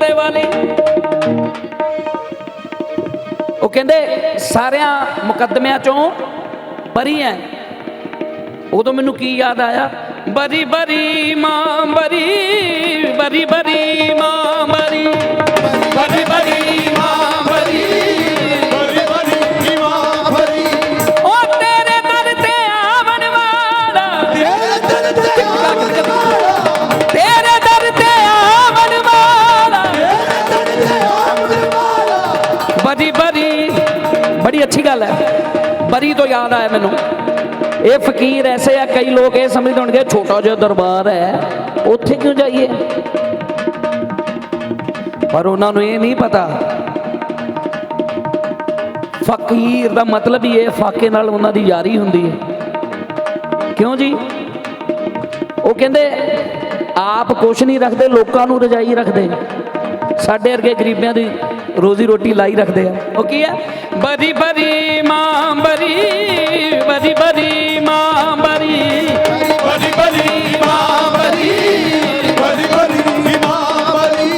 ਪਰਦੇ ਵਾਲੀ। ਉਹ ਕਹਿੰਦੇ, ਸਾਰਿਆਂ ਮੁਕੱਦਮਿਆਂ ਚੋਂ ਬਰੀ ਹੈ ਉਦੋਂ ਮੈਨੂੰ ਕੀ ਯਾਦ ਆਇਆ? ਬਰੀ ਬਰੀ ਮਾਂ, ਬਰੀ ਬਰੀ ਬਰੀ। ਬੜੀ ਅੱਛੀ ਗੱਲ ਹੈ। ਬਰੀ ਤੋਂ ਯਾਦ ਆਇਆ ਮੈਨੂੰ। ਇਹ ਫਕੀਰ ਐਸੇ ਆ, ਕਈ ਲੋਕ ਇਹ ਸਮਝਦੇ ਹੋਣਗੇ, ਛੋਟਾ ਜਿਹਾ ਦਰਬਾਰ ਹੈ, ਉੱਥੇ ਕਿਉਂ ਜਾਈਏ? ਪਰ ਉਹਨਾਂ ਨੂੰ ਇਹ ਨਹੀਂ ਪਤਾ। ਫਕੀਰ ਦਾ ਮਤਲਬ ਹੀ ਇਹ, ਫਾਕੇ ਨਾਲ ਉਹਨਾਂ ਦੀ ਯਾਰੀ ਹੁੰਦੀ ਹੈ। ਕਿਉਂ ਜੀ? ਉਹ ਕਹਿੰਦੇ, ਆਪ ਕੁਛ ਨਹੀਂ ਰੱਖਦੇ, ਲੋਕਾਂ ਨੂੰ ਰਜਾਈ ਰੱਖਦੇ। ਸਾਡੇ ਵਰਗੇ ਗਰੀਬਾਂ ਦੀ ਰੋਜ਼ੀ ਰੋਟੀ ਲਾਈ ਰੱਖਦੇ ਆ। ਉਹ ਕੀ ਹੈ ਬਰੀ ਬਰੀ ਮਾਂ ਬਰੀ ਬਰੀ ਬਰੀ ਮਾਂ ਬਰੀ। ਬੜੀ ਬੜੀ ਮਾਂ ਭਰੀ ਬੜੀ ਬੜੀ ਮਾਂ ਭਰੀ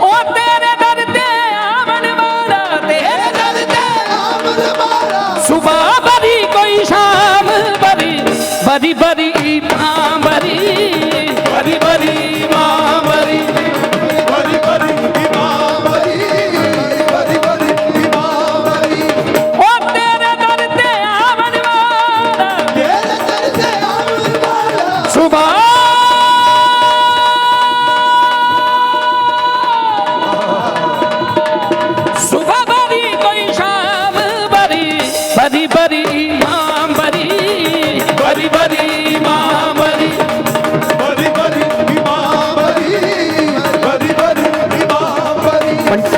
ਉਹ ਤੇਰੇ ਦਰ ਤੇ ਆਵਣ ਵਾਲਾ ਤੇਰੇ ਦਰ ਤੇ ਆਵਣ ਵਾਲਾ। ਸੁਬਹ ਬਰੀ ਕੋਈ ਸ਼ਾਮ ਬਰੀ। ਬਰੀ ਬਰੀ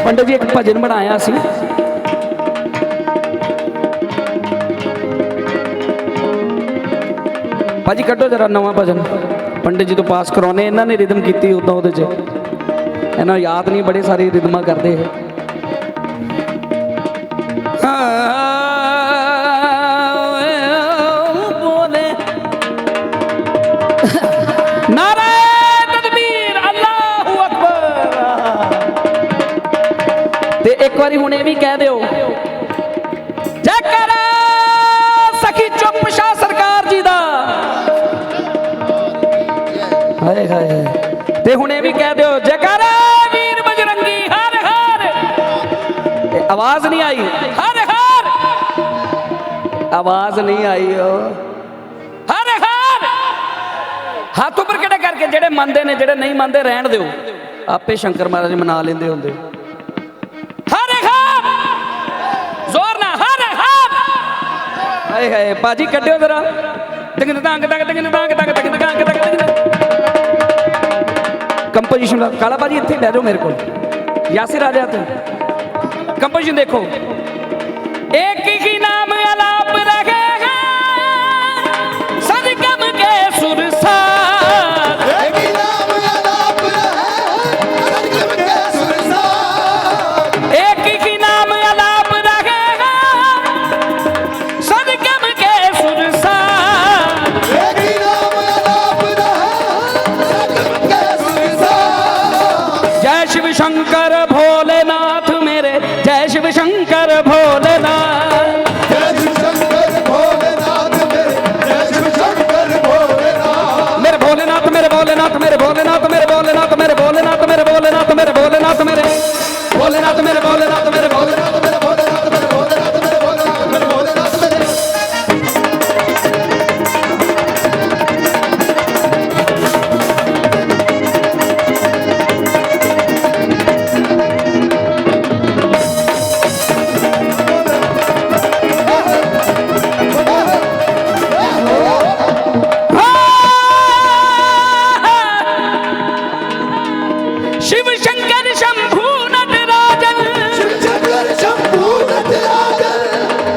ਪੰਡਤ ਜੀ ਇੱਕ ਭਜਨ ਬਣਾਇਆ ਸੀ। ਭਾਜੀ ਕੱਢੋ ਜਰਾ ਨਵਾਂ ਭਜਨ। ਪੰਡਤ ਜੀ ਤੋਂ ਪਾਸ ਕਰਾਉਨੇ ਇਹਨਾਂ ਨੇ ਰਿਦਮ ਕੀਤੀ ਉਦੋਂ ਉਹਦੇ 'ਚ। ਇਹਨਾਂ ਯਾਦ ਨਹੀਂ ਬੜੇ ਸਾਰੇ ਰਿਦਮਾਂ ਕਰਦੇ ਇਹ। ਵਾਰੀ ਹੁਣ ਇਹ ਵੀ ਕਹਿ ਦਿਓ। ਜੈਕਾਰ ਸਖੀ ਚੁੱਪ ਸ਼ਾਹ ਸਰਕਾਰ ਜੀ ਦਾ। ਹਾਏ ਹਾਏ ਤੇ ਹੁਣ ਇਹ ਵੀ ਕਹਿ ਦਿਓ, ਜੈਕਾਰ ਵੀਰ ਬਜਰੰਗੀ ਹਰ ਹਰ। ਆਵਾਜ਼ ਨਹੀਂ ਆਈ। ਹਰ ਹਰ। ਆਵਾਜ਼ ਨਹੀਂ ਆਈ ਓ। ਹੱਥ ਉੱਪਰ ਕਿਹੜੇ ਕਰਕੇ, ਜਿਹੜੇ ਮੰਨਦੇ ਨੇ, ਜਿਹੜੇ ਨਹੀਂ ਮੰਨਦੇ, ਰਹਿਣ ਦਿਓ। ਆਪੇ ਸ਼ੰਕਰ ਮਹਾਰਾਜ ਮਨਾ ਲੈਂਦੇ ਹੁੰਦੇ। ਹਾਏ ਹਾਏ, ਬਾਜੀ ਕੱਢਿਓ ਜ਼ਰਾ। ਟਿੰਗ ਟਾਂਗ ਟਾਂਗ ਟਿੰਗ ਟਾਂਗ ਟਾਂਗ ਟਿੰਗ ਟਾਂਗ ਟਾਂਗ ਟਿੰਗ ਕੰਪੋਜੀਸ਼ਨ ਦਾ ਕਾਲਾ ਬਾਜੀ ਇੱਥੇ ਲੈ ਜਾਓ ਮੇਰੇ ਕੋਲ। ਯਾਸਿਰ ਆ ਜਾ ਤੂੰ। ਕੰਪੋਜੀਸ਼ਨ ਦੇਖੋ। ਇੱਕ ਕੀ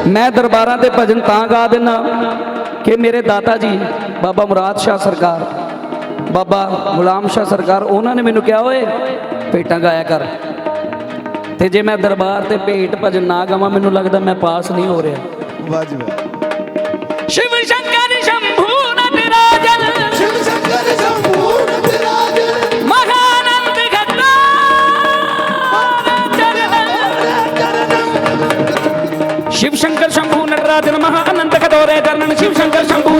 ਮੈਂ ਦਰਬਾਰਾਂ ਤੇ ਭਜਨ ਤਾਂ ਗਾ ਦਿੰਨਾ ਕਿ ਮੇਰੇ ਦਾਤਾ ਜੀ ਬਾਬਾ ਮੁਰਾਦ ਸ਼ਾਹ ਸਰਕਾਰ ਬਾਬਾ ਗੁਲਾਮ ਸ਼ਾਹ ਸਰਕਾਰ ਉਹਨਾਂ ਨੇ ਮੈਨੂੰ ਕਿਹਾ ਓਏ ਭੇਟਾਂ ਗਾਇਆ ਕਰ। ਤੇ ਜੇ ਮੈਂ ਦਰਬਾਰ ਤੇ ਭੇਟ ਭਜਨ ਨਾ ਗਾਵਾਂ ਮੈਨੂੰ ਲੱਗਦਾ ਮੈਂ ਪਾਸ ਨਹੀਂ ਹੋ ਰਿਹਾ। ਵਾਹ ਜੀ ਵਾਹ। నమ అనంతకదోరే ధర్ణన్ శివ శంకర్ శంభు.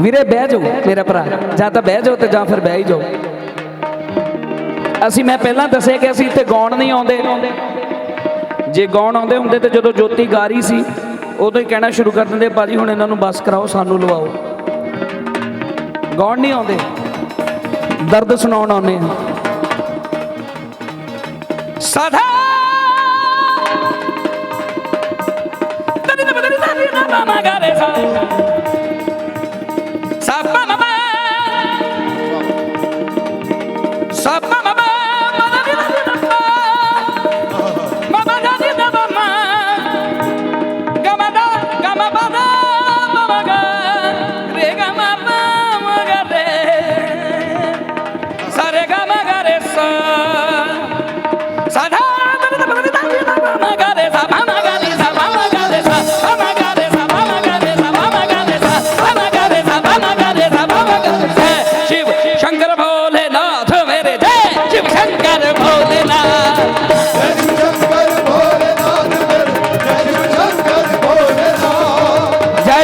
ਵੀਰੇ, ਬਹਿ ਜਾਓ ਮੇਰਾ ਭਰਾ। ਜਾਂ ਤਾਂ ਬਹਿ ਜਾਓ ਤੇ ਜਾਂ ਫਿਰ ਬਹਿ ਹੀ ਜਾਓ। ਅਸੀਂ, ਮੈਂ ਪਹਿਲਾਂ ਦੱਸਿਆ ਕਿ ਅਸੀਂ ਇੱਥੇ ਗਾਉਣ ਨਹੀਂ ਆਉਂਦੇ। ਜੇ ਗਾਉਣ ਆਉਂਦੇ ਹੁੰਦੇ ਤੇ ਜਦੋਂ ਜੋਤੀ ਗਾ ਰਹੀ ਸੀ, ਉਦੋਂ ਹੀ ਕਹਿਣਾ ਸ਼ੁਰੂ ਕਰ ਦਿੰਦੇ ਬਾਜੀ ਹੁਣ ਇਹਨਾਂ ਨੂੰ ਬਸ ਕਰਾਓ, ਸਾਨੂੰ ਲਵਾਓ। ਗਾਉਣ ਨਹੀਂ ਆਉਂਦੇ। ਦਰਦ ਸੁਣਾਉਣ ਆਉਂਦੇ ਆ। ਸਾਧਾ! ਤੇਰੀ ਨਾ ਬਦਲੀ ਨਾ ਨਾ ਗਾਵੇ ਸਾਧਾ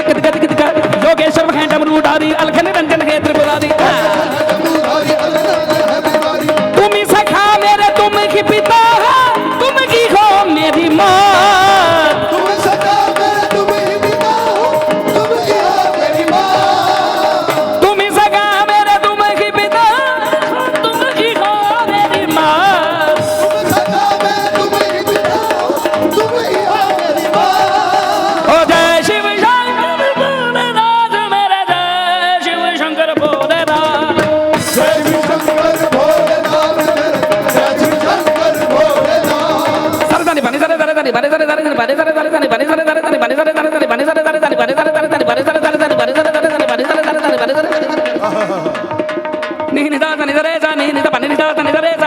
కితక కితక కితక లోకేశ్వర ఖండమును ఉడాది అల్ఖని రంజన హేత్రిపురాది ನೀ ನಿಧಾನ ನಿಧರೇಶ ನೀ ನಿಧ ಪನ್ನಿ ನಿಧಾನ ನಿಧರೇಶ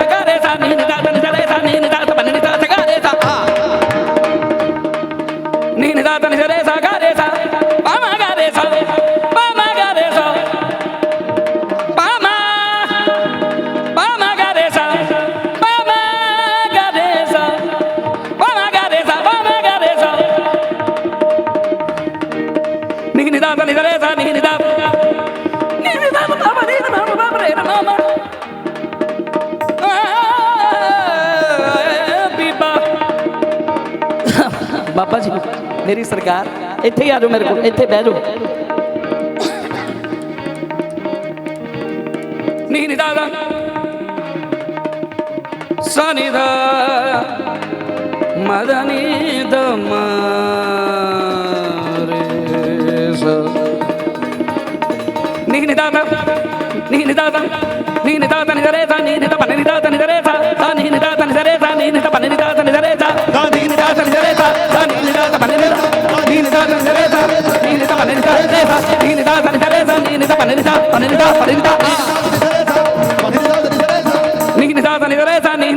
ਬਾਬਾ ਜੀ, ਮੇਰੀ ਸਰਕਾਰ, ਇੱਥੇ ਹੀ ਆ ਜਾਓ ਮੇਰੇ ਕੋਲ, ਇੱਥੇ ਬਹਿ ਜਾਓ। ਨਹੀਂ ਨਹੀਂ ਦਾਦਾ ਸਾਨੀ ਦਾ, ਮਦਨੀ ਦਮਾਰੇ ਸਾ ਨਹੀਂ ਨਹੀਂ ਦਾਦਾ ਨੀ ਨਹੀਂ ਦਾਦਾ ਨੀ ਨਹੀਂ ਦਾਦਾ ਨਹੀਂ ਦਾਦਾ ਨੀ da da da da da